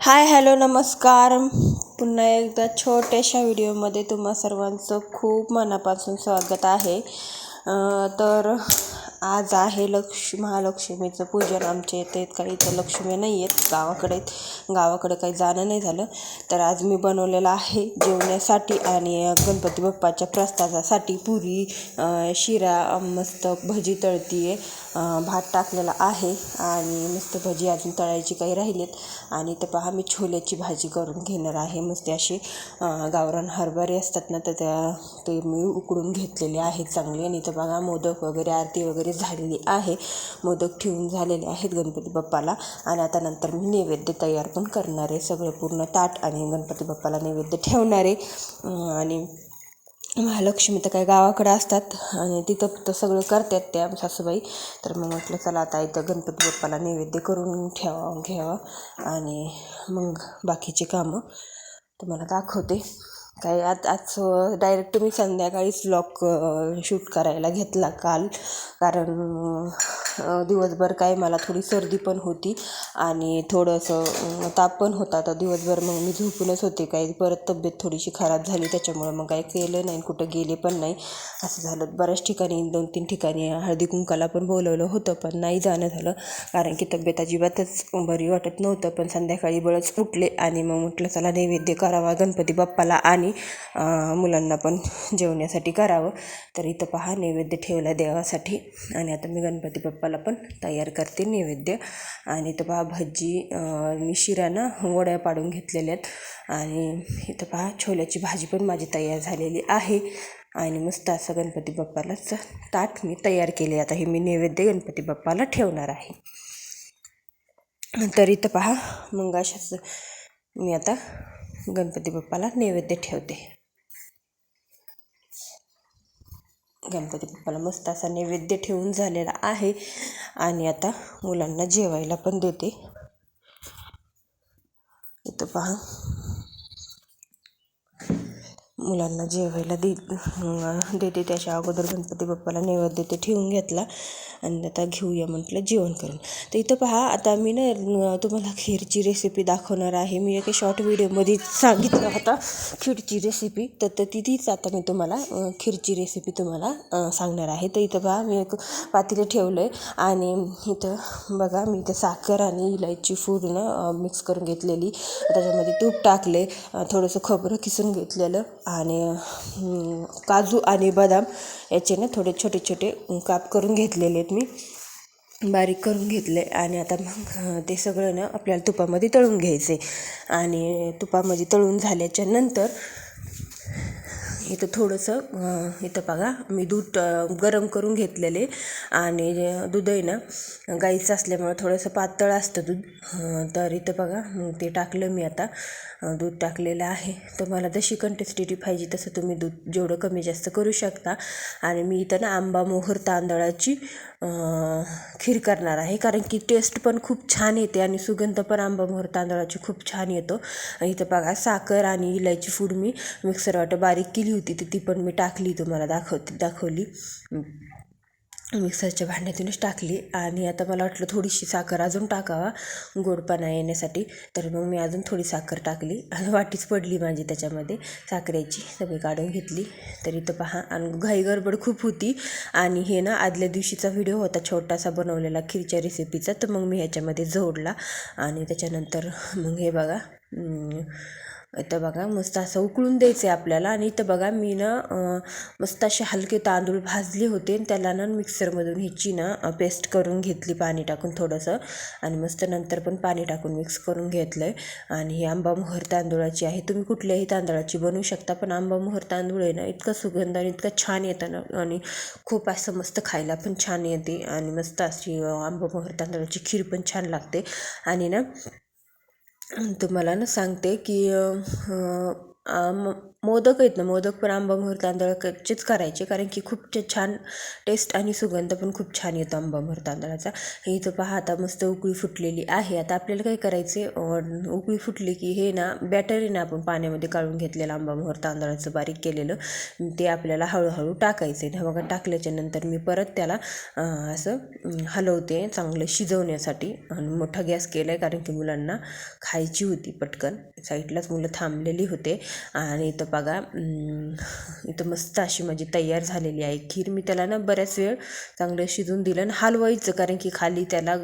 Hi hello नमस्कार. पुन्हा एकदा छोट्याशा व्हिडिओमध्ये तुम्हा सर्वांचं खूप मनापासून स्वागत आहे. तर आज आहे लक्ष महालक्ष्मीचं पूजन आमच्या इथे काही इथं लक्ष्मी नाही आहेत. गावाकडे गावाकडे काही जाणं नाही झालं. तर आज मी बनवलेलं आहे जेवण्यासाठी आणि गणपती बाप्पाच्या प्रसादासाठी पुरी शिरा मस्त भजी तळती आहे भात टाकलेला आहे आणि मस्त भजी अजून तळायची काही राहिलेत. आणि तर पहा मी छोल्याची भाजी करून घेणार आहे. मस्त अशी गावरान हरभरे असतात ना तर त्या ते मी उकडून घेतलेले आहेत चांगले. आणि इथं बघा मोदक वगैरे आरती वगैरे झालेली आहे. मोदक ठेवून झालेले आहेत गणपती बाप्पाला. आणि आता नंतर मी नैवेद्य तयार पण करणार आहे. सगळं पूर्ण ताट आणि गणपती बाप्पाला नैवेद्य ठेवणार आहे. आणि महालक्ष्मी तर काय गावाकडे असतात. आणि तिथं तर सगळं करतात त्या सासूबाई. तर मग म्हटलं चला आता इथं गणपती बाप्पाला नैवेद्य करून ठेवा घ्यावा. आणि मग बाकीची कामं तुम्हाला दाखवते. काय आज आज डायरेक्ट मी संध्याकाळीच ब्लॉक शूट करायला घेतला काल. कारण दिवसभर काय मला थोडी सर्दी पण होती आणि थोडंसं ताप पण होता. तर दिवसभर मग मी झोपूनच होते काही. परत तब्येत थोडीशी खराब झाली त्याच्यामुळं मग काय केलं नाही कुठं गेले पण नाही. असं झालं. बऱ्याच ठिकाणी दोन तीन ठिकाणी हळदी कुंकाला पण बोलवलं होतं पण नाही जाणं झालं. कारण की तब्येत अजिबातच बरी वाटत नव्हतं. पण संध्याकाळी बळच उठले आणि मग म्हटलं चला नैवेद्य करावा गणपती बाप्पाला आणि मुलांना पण जेवण्यासाठी करावं. तर इथं पहा नैवेद्य ठेवला देवासाठी. आणि आता मी गणपती बाप्पाला पण तयार करते नैवेद्य. आणि इथं पहा भजी मी शिऱ्यानं वड्या पाडून घेतलेल्या आहेत. आणि इथं पहा छोल्याची भाजी पण माझी तयार झालेली आहे. आणि मस्त असं गणपती बाप्पालाच ताट मी तयार केले. आता हे मी नैवेद्य गणपती बाप्पाला ठेवणार आहे. तर इथं पहा मग अशाच मी आता गणपती बाप्पाला नैवेद्य ठेवते. गणपती बाप्पाला मस्त असा नैवेद्य ठेवून झालेला आहे. आणि आता मुलांना जेवायला पण देते. इथं पहा. मुलांना जेवायला दे देते. त्याच्या अगोदर गणपती बाप्पाला नैवेद्य ते ठेवून घेतला आणि आता घेऊया म्हटलं जेवण करून. तर इथं पहा आता मी ना तुम्हाला खीरची रेसिपी दाखवणार आहे. मी एका शॉर्ट व्हिडिओमध्ये सांगितलं होता खीरची रेसिपी तर तर ती तीच आता मी तुम्हाला खीरची रेसिपी तुम्हाला सांगणार आहे. तर इथं पहा मी एक पातेलं ठेवलं आहे आणि इथं बघा मी इथं साखर आणि इलायची पूर्ण मिक्स करून घेतलेली. त्याच्यामध्ये तूप टाकले थोडंसं खोबरं किसून घेतलेलं आणि काजू आणि बदाम याचे ना थोडे छोटे छोटे काप करून घेतलेले आहेत मी. बारीक करून घेतले आणि आता मग ते सगळं ना आपल्याला तुपामध्ये तळून घ्यायचे. आणि तुपामध्ये तळून झाल्याच्यानंतर इथं थोडंसं इथं बघा मी दूध गरम करून घेतलेले आणि दूध आहे ना गाईचं असल्यामुळं थोडंसं पातळ असतं दूध. तर इथं बघा ते टाकलं मी आता. दूध टाकलेलं आहे. तुम्हाला जशी कंटेस्टिटी पाहिजे तसं तुम्ही दूध जेवढं कमी जास्त करू शकता. आणि मी इथं ना आंबा मोहर तांदळाची खीर करणार आहे. कारण की टेस्ट पण खूप छान येते आणि सुगंध पण आंबा मोहर तांदळाची खूप छान येतो. इथं बघा साखर आणि इलायची फूड मी मिक्सर वाटं बारीक केली होती तर ती पण मी टाकली तुम्हाला दाखवते दाखवली. मिक्सरच्या भांड्यातूनच टाकली. आणि आता मला वाटलं थोडीशी साखर अजून टाकावा गोडपणा येण्यासाठी. तर मग मी अजून थोडी साखर टाकली. आणि वाटीच पडली माझी त्याच्यामध्ये. साखरेची सगळी काढून घेतली. तर इथं पहा आणि घाई गडबड खूप होती. आणि हे ना आदल्या दिवशीचा व्हिडिओ होता छोटासा बनवलेला खीरच्या रेसिपीचा तर मग मी ह्याच्यामध्ये जोडला. आणि त्याच्यानंतर मग हे बघा इथं बघा मस्त असं उकळून द्यायचं आहे आपल्याला. आणि इथं बघा मी ना मस्त असे हलके तांदूळ भाजले होते आणि त्याला ना मिक्सरमधून ह्याची ना पेस्ट करून घेतली पाणी टाकून थोडंसं. आणि मस्त नंतर पण पाणी टाकून मिक्स करून घेतलं आहे आणि ही आंबा मोहर तांदूळाची आहे. तुम्ही कुठल्याही तांदळाची बनवू शकता पण आंबा मोहर तांदूळ आहे ना इतका सुगंध आणि इतका छान येतं ना. आणि खूप असं मस्त खायला पण छान येते. आणि मस्त अशी आंबा मोहर तांदळाची खीर पण छान लागते. आणि ना तुम्हाला ना सांगते की आम मोदक आहेत ना मोदक पण आंबा मोहर तांदळाचेच करायचे. कारण की खूप छान टेस्ट आणि सुगंध पण खूप छान येतो आंबा मोहर तांदळाचा हे इथं पहा आता मस्त उकळी फुटलेली आहे. आता आपल्याला काय करायचे उकळी फुटली की हे ना बॅटर आहे ना आपण पाण्यामध्ये काढून घेतलेलं आंबा मोहर तांदळाचं बारीक केलेलं. ते आपल्याला हळूहळू टाकायचं आहे बघा टाकल्याच्या नंतर मी परत त्याला असं हलवते चांगलं शिजवण्यासाठी. आणि मोठा गॅस केला आहे कारण की मुलांना खायची होती पटकन. साईडलाच मुलं थांबलेली होते. आणि इथं बघा इथं मस्त अशी माझी तयार झालेली आहे. खीर मी त्याला ना बऱ्याच वेळ चांगलं शिजून दिलं आणि हलवायचं कारण की खाली त्याला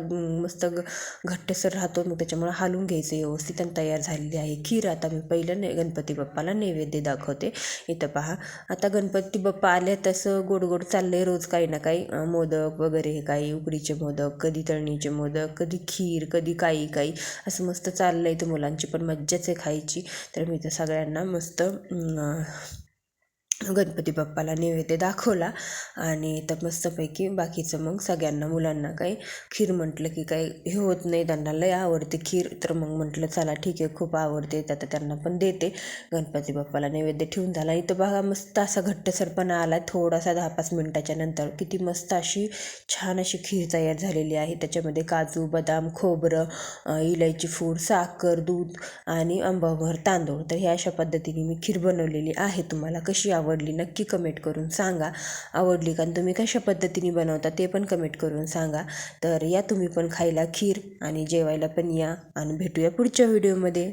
मस्त ग घट्टसर राहतो मग त्याच्यामुळे हलवून घ्यायचं व्यवस्थित आणि तयार झालेली आहे खीर. आता मी पहिलं ने गणपती बाप्पाला नैवेद्य दाखवते. इथं पहा आता गणपती बाप्पा आले तसं गोड गोड चाललंय रोज काही ना काही. मोदक वगैरे काही उकडीचे मोदक कधी तळणीचे मोदक कधी खीर कधी काही काही असं मस्त चाललं आहे तर मुलांची पण मज्जाच आहे खायची. तर मी तर सगळ्यांना मस्त 嗯啊 गणपती बाप्पाला नैवेद्य दाखवला आणि तर मस्तपैकी बाकीचं मग सगळ्यांना मुलांना काही खीर म्हटलं की काही हे होत नाही त्यांना लय आवडते खीर. तर मग म्हटलं चला ठीक आहे खूप आवडते तर आता त्यांना पण देते. गणपती बाप्पाला नैवेद्य ठेवून झाला. इथं बघा मस्त असा घट्टसरपणा आला थोडासा दहा पाच मिनटाच्या नंतर किती मस्त अशी छान अशी खीर तयार झालेली आहे. त्याच्यामध्ये काजू बदाम खोबरं इलायची फूड साखर दूध आणि आंबाभर तांदूळ. तर ह्या अशा पद्धतीने मी खीर बनवलेली आहे. तुम्हाला कशी आवडली नक्की कमेंट करून सांगा. आवडली का? तुम्ही कशा पद्धतीने बनवता ते पण कमेंट करून सांगा. तर या तुम्ही पण खायला खीर आणि जेवायला पण या. आणि भेटूया पुढच्या व्हिडिओमध्ये